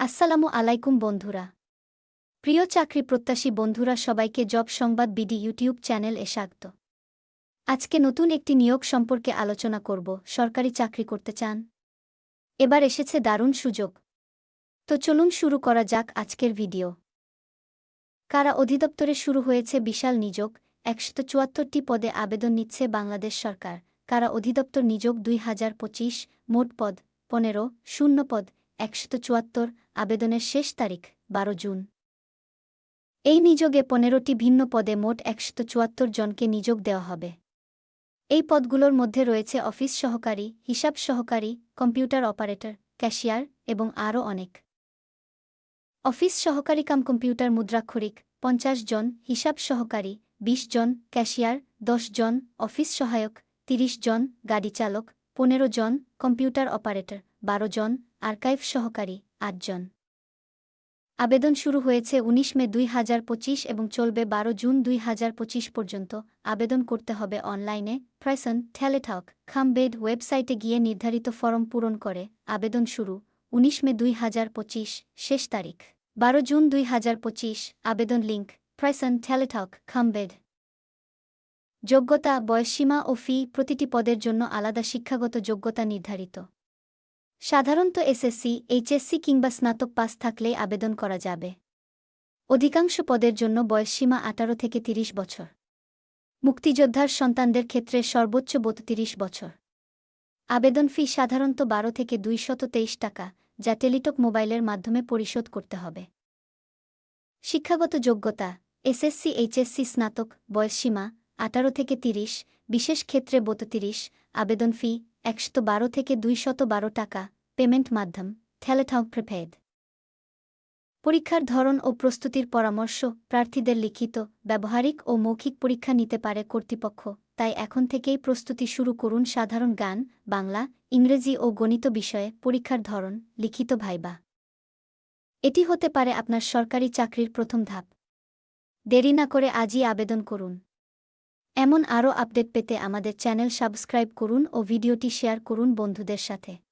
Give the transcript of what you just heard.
আসসালামু আলাইকুম বন্ধুরা। প্রিয় চাকরি প্রত্যাশী বন্ধুরা, সবাইকে জব সংবাদ বিডি ইউটিউব চ্যানেল এ স্বাগত। আজকে নতুন একটি নিয়োগ সম্পর্কে আলোচনা করব। সরকারি চাকরি করতে চান? এবার এসেছে দারুণ সুযোগ। তো চলুন শুরু করা যাক আজকের ভিডিও। কারা অধিদপ্তরে শুরু হয়েছে বিশাল নিযোগ? একশত চুয়াত্তরটি পদে আবেদন নিচ্ছে বাংলাদেশ সরকার। কারা অধিদপ্তর নিযোগ দুই হাজার পঁচিশ? মোট পদ, পনেরো, শূন্য পদ। একশত চুয়াত্তর, আবেদনের শেষ তারিখ, বারো জুন। এই নিযোগে পনেরোটি ভিন্ন পদে মোট একশত চুয়াত্তর জনকে নিযোগ দেওয়া হবে। এই পদগুলোর মধ্যে রয়েছে অফিস সহকারী, হিসাব সহকারী, কম্পিউটার অপারেটর, ক্যাশিয়ার এবং আরও অনেক। অফিস সহকারী কাম কম্পিউটার মুদ্রাক্ষরিক, পঞ্চাশ জন, হিসাব সহকারী ২০ জন, ক্যাশিয়ার, দশ জন, অফিস সহায়ক ৩০ জন, গাড়ি চালক, পনেরো জন, কম্পিউটার অপারেটর বারো জন, আর্কাইভ সহকারী আটজন আবেদন শুরু হয়েছে ১৯ মে দুই হাজার পঁচিশ এবং চলবে বারো জুন দুই হাজার পঁচিশ পর্যন্ত। আবেদন করতে হবে অনলাইনে প্রাইসন ঠেলেঠক খামবেদ ওয়েবসাইটে গিয়ে নির্ধারিত ফরম পূরণ করে। আবেদন শুরু ১৯ মে দুই হাজার পঁচিশ, শেষ তারিখ। বারো জুন দুই হাজার পঁচিশ, আবেদন লিঙ্ক প্রাইসন ঠেলেঠক খামবেদ। যোগ্যতা, বয়সসীমা ও ফি প্রতিটি পদের জন্য আলাদা শিক্ষাগত যোগ্যতা নির্ধারিত। সাধারণত এসএসসি এইচএসসি কিংবা স্নাতক পাস থাকলে আবেদন করা যাবে। অধিকাংশ পদের জন্য বয়সসীমা আঠারো থেকে ৩০ বছর। মুক্তিযোদ্ধার সন্তানদের ক্ষেত্রে সর্বোচ্চ বত্রিশ বছর। আবেদন ফি সাধারণত বারো থেকে দুইশত তেইশ টাকা, যা টেলিটক মোবাইলের মাধ্যমে পরিশোধ করতে হবে। শিক্ষাগত যোগ্যতা এসএসসি এইচএসসি স্নাতক বয়সসীমা আঠারো থেকে ৩০ বিশেষ ক্ষেত্রে বত্রিশ, আবেদন ফি একশত বারো থেকে দুইশত বারো টাকা পেমেন্ট মাধ্যম ঠেলেঠাও প্রিপেড পরীক্ষার ধরন ও প্রস্তুতির পরামর্শ প্রার্থীদের লিখিত, ব্যবহারিক ও মৌখিক পরীক্ষা নিতে পারে কর্তৃপক্ষ, তাই এখন থেকেই প্রস্তুতি শুরু করুন সাধারণ গান, বাংলা, ইংরেজি ও গণিত বিষয়ে পরীক্ষার ধরন, লিখিত ভাইবা। এটি হতে পারে আপনার সরকারি চাকরির প্রথম ধাপ। দেরি না করে আজই আবেদন করুন। এমন আরও আপডেট পেতে আমাদের চ্যানেল সাবস্ক্রাইব করুন ও ভিডিওটি শেয়ার করুন বন্ধুদের সাথে।